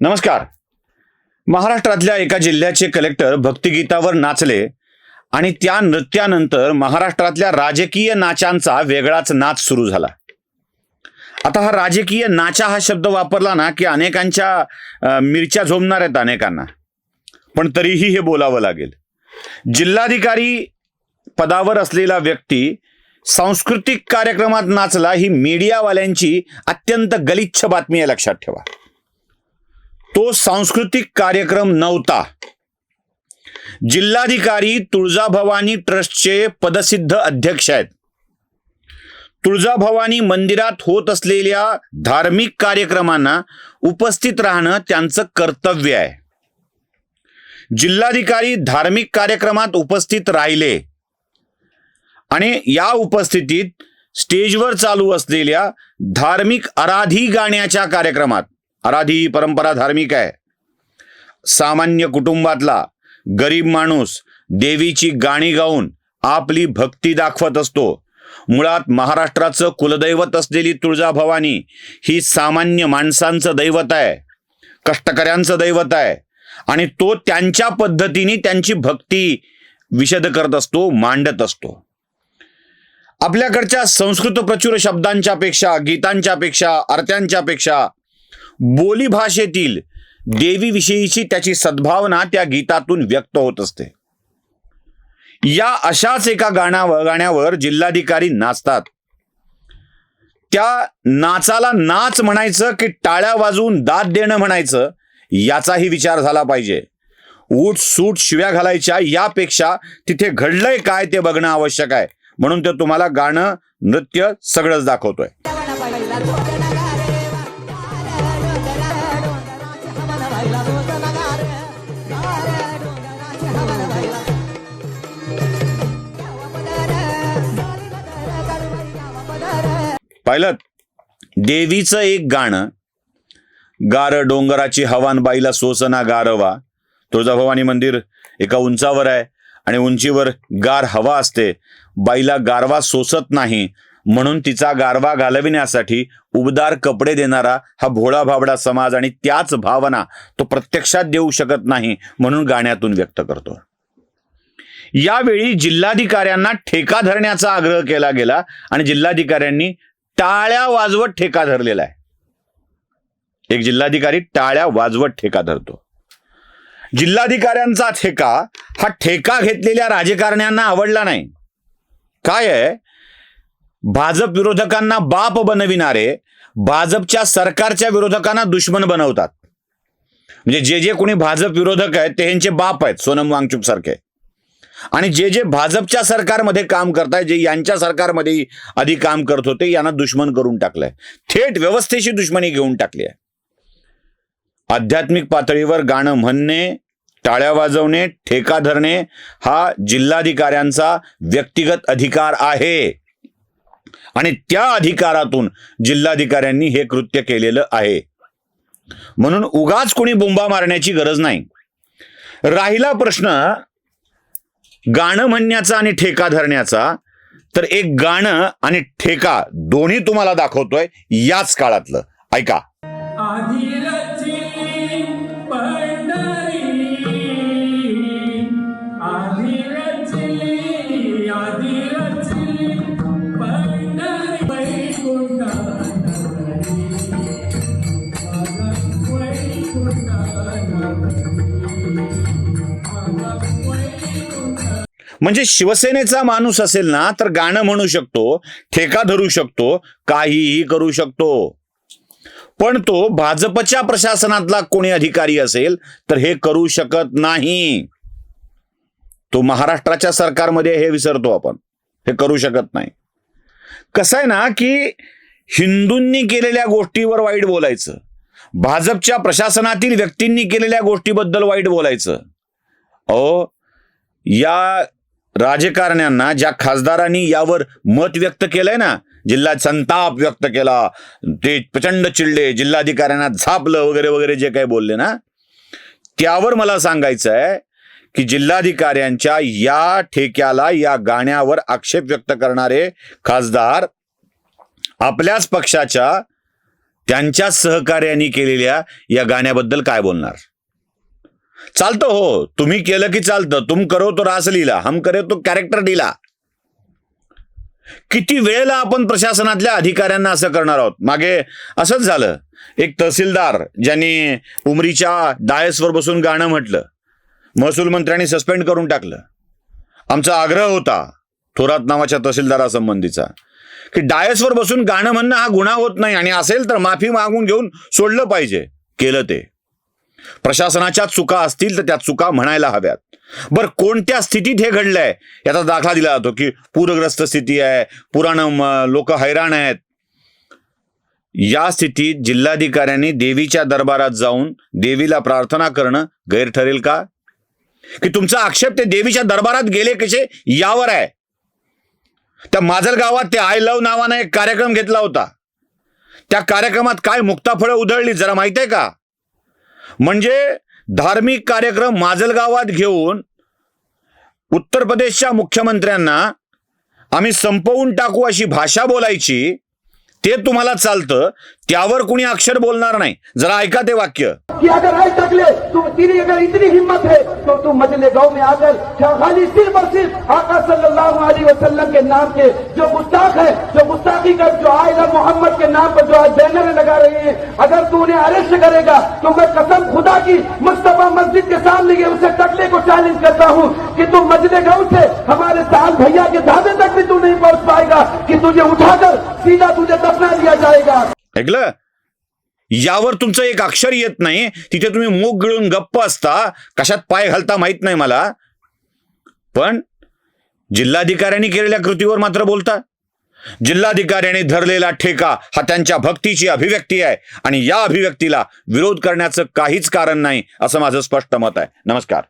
नमस्कार. महाराष्ट्रातल्या एका जिल्ह्याचे कलेक्टर भक्तिगीतावर नाचले आणि त्या नृत्यानंतर महाराष्ट्रातल्या राजकीय नाचांचा वेगळाच नाच सुरू झाला. आता हा राजकीय नाचा हा शब्द वापरला ना की अनेकांच्या मिरच्या झोमणार आहेत अनेकांना. पण तरीही हे बोलावं लागेल. जिल्हाधिकारी पदावर असलेला व्यक्ती सांस्कृतिक कार्यक्रमात नाचला ही मीडियावाल्यांची अत्यंत गलिच्छ बातमी आहे लक्षात ठेवा. तो सांस्कृतिक कार्यक्रम नव्हता. जिल्हाधिकारी तुळजाभवानी ट्रस्टचे पदसिद्ध अध्यक्ष आहेत. तुळजाभवानी मंदिरात होत असलेल्या धार्मिक कार्यक्रमांना उपस्थित राहणं त्यांचं कर्तव्य आहे. जिल्हाधिकारी धार्मिक कार्यक्रमात उपस्थित राहिले. आणि या उपस्थितीत स्टेजवर चालू असलेल्या धार्मिक आराधी गाण्याच्या कार्यक्रमात आराधी ही परंपरा धार्मिक आहे. सामान्य कुटुंबातला गरीब माणूस देवीची गाणी गाऊन आपली भक्ती दाखवत असतो. मुळात महाराष्ट्राचं कुलदैवत असलेली तुळजाभवानी ही सामान्य माणसांचं दैवत आहे. कष्टकऱ्यांचं दैवत आहे. आणि तो त्यांच्या पद्धतीने त्यांची भक्ती विशद करत असतो मांडत असतो. आपल्याकडच्या संस्कृत प्रचुर शब्दांच्या पेक्षा गीतांच्या पेक्षा आरत्यांच्या पेक्षा बोली भाषेतील देवीविषयीची त्याची सद्भावना त्या गीतातून व्यक्त होत असते. या अशाच एका गाण्यावर गाण्यावर जिल्हाधिकारी नाचतात. त्या नाचाला नाच म्हणायचं की टाळ्या वाजवून दाद देणं म्हणायचं याचाही विचार झाला पाहिजे. ऊट सूट शिव्या घालायच्या यापेक्षा तिथे घडलंय काय ते बघणं आवश्यक आहे. म्हणून ते तुम्हाला गाणं नृत्य सगळंच दाखवतोय. पाहिलं? देवीचं एक गाणं गार डोंगराची हवान बाईला सोसना गारवा. तुळजाभवानी मंदिर एका उंचावर आहे आणि उंचीवर गार हवा असते. बाईला गारवा सोसत नाही. म्हणून तिचा गारवा घालविण्यासाठी उबदार कपडे देणारा हा भोळा भाबडा समाज आणि त्याच भावना तो प्रत्यक्षात देऊ शकत नाही म्हणून गाण्यातून व्यक्त करतो. यावेळी जिल्हाधिकाऱ्यांना ठेका धरण्याचा आग्रह केला गेला आणि जिल्हाधिकाऱ्यांनी टाळ्या वाजवत ठेका धरलेला आहे. एक जिल्हाधिकारी टाळ्या वाजवत ठेका धरतो. जिल्हाधिकाऱ्यांचा ठेका हा ठेका घेतलेल्या राजकारण्यांना आवडला नाही. काय आहे? भाजप विरोधकांना बाप बनविणारे भाजपच्या सरकारच्या विरोधकांना दुश्मन बनवतात. म्हणजे जे जे कोणी भाजप विरोधक आहेत ते ह्यांचे बाप आहेत सोनम वांगचूक सारखे. आणि जे जे भाजपच्या सरकारमध्ये काम करताय जे यांच्या सरकारमध्ये आधी काम करत होते यांना दुश्मन करून टाकलंय. थेट व्यवस्थेशी दुश्मनी घेऊन टाकली आहे. आध्यात्मिक पातळीवर गाणं म्हणणे टाळ्या वाजवणे ठेका धरणे हा जिल्हाधिकाऱ्यांचा व्यक्तिगत अधिकार आहे. आणि त्या अधिकारातून जिल्हाधिकाऱ्यांनी हे कृत्य केलेलं आहे. म्हणून उगाच कोणी बोंबा मारण्याची गरज नाही. राहिला प्रश्न गाणं म्हणण्याचा आणि ठेका धरण्याचा तर एक गाणं आणि ठेका दोन्ही तुम्हाला दाखवतोय याच काळातलं. ऐका. म्हणजे शिवसेनेचा माणूस असेल ना तर गाणं म्हणू शकतो ठेका धरू शकतो काहीही करू शकतो. पण तो भाजपच्या प्रशासनातला कोणी अधिकारी असेल तर हे करू शकत नाही. तो महाराष्ट्राच्या सरकारमध्ये हे विसरतो आपण. हे करू शकत नाही. कसं आहे ना की हिंदूंनी केलेल्या गोष्टीवर वाईट बोलायचं. भाजपच्या प्रशासनातील व्यक्तींनी केलेल्या गोष्टीबद्दल वाईट बोलायचं. अहो या राजकारण्यांना ज्या खासदारांनी यावर मत व्यक्त केलंय ना जिल्हा संताप व्यक्त केला ते प्रचंड चिडले जिल्हाधिकाऱ्यांना झापलं वगैरे वगैरे जे काही बोलले ना त्यावर मला सांगायचं आहे की जिल्हाधिकाऱ्यांच्या या ठेक्याला या गाण्यावर आक्षेप व्यक्त करणारे खासदार आपल्याच पक्षाच्या त्यांच्या सहकार्याने केलेल्या या गाण्याबद्दल काय बोलणार? चालतं हो. तुम्ही केलं की चालतं. तुम करो तो रास लिहिला हम करे तो कॅरेक्टर दिला किती वेळेला आपण प्रशासनातल्या अधिकाऱ्यांना असं करणार आहोत? मागे असंच झालं. एक तहसीलदार ज्यांनी उमरीच्या डायसवर बसून गाणं म्हटलं. महसूल मंत्र्यांनी सस्पेंड करून टाकलं. आमचा आग्रह होता थोरात नावाच्या तहसीलदारासंबंधीचा की डायसवर बसून गाणं म्हणणं हा गुन्हा होत नाही आणि असेल तर माफी मागून घेऊन सोडलं पाहिजे. केलं ते. प्रशासनाच्या चुका असतील तर त्या चुका म्हणायला हव्यात. बर कोणत्या स्थितीत हे घडलंय? याचा दाखला दिला जातो की पूरग्रस्त स्थिती आहे पुराण लोक हैराण आहेत. या स्थितीत जिल्हाधिकाऱ्यांनी देवीच्या दरबारात जाऊन देवीला प्रार्थना करणं गैर ठरेल का? की तुमचा आक्षेप ते देवीच्या दरबारात गेले कसे? यावर आहे. त्या माजल गावात ते आय लव्ह नावानं एक कार्यक्रम घेतला होता. त्या कार्यक्रमात काय मुक्ताफळं उधळली जरा माहीत आहे का? म्हणजे धार्मिक कार्यक्रम माजलगावात घेऊन उत्तर प्रदेशच्या मुख्यमंत्र्यांना आम्ही संपवून टाकू अशी भाषा बोलायची ते तुम्हाला चालतं त्यावर कुणी अक्षर बोलणार नाही. जरा ऐका ते वाक्य. कि अगर आज तक ले तू तेरी अगर इतनी हिम्मत है तो तू मजले गाँव में आकर क्या खाली सिर्फ़ और सिर्फ़ आका सल्लल्लाहु अलैहि वसल्लम के नाम के जो गुस्ताख है, जो गुस्ताखी कर, जो आयला मोहम्मद के नाम पर जो आज बैनर लगा रहे हैं, अगर तू उन्हें अरेस्ट करेगा तो मैं कसम खुदा की मुस्तफ़ा मस्जिद के सामने ये उसे टकले को चैलेंज करता हूँ कि तू मजले गाँव से हमारे साल भैया के धाबे तक भी तू नहीं पहुँच पाएगा, कि तुझे उठाकर सीधा तुझे दफना दिया जाएगा। ऐकलं यावर तुमचं एक अक्षर येत नाही. तिथे तुम्ही मूग गिळून गप्प असता. कशात पाय घालता माहीत नाही मला. पण जिल्हाधिकाऱ्यांनी केलेल्या कृतीवर मात्र बोलता. जिल्हाधिकाऱ्यांनी धरलेला ठेका हा त्यांच्या भक्तीची अभिव्यक्ती आहे आणि या अभिव्यक्तीला विरोध करण्याचं काहीच कारण नाही असं माझं स्पष्ट मत आहे. नमस्कार.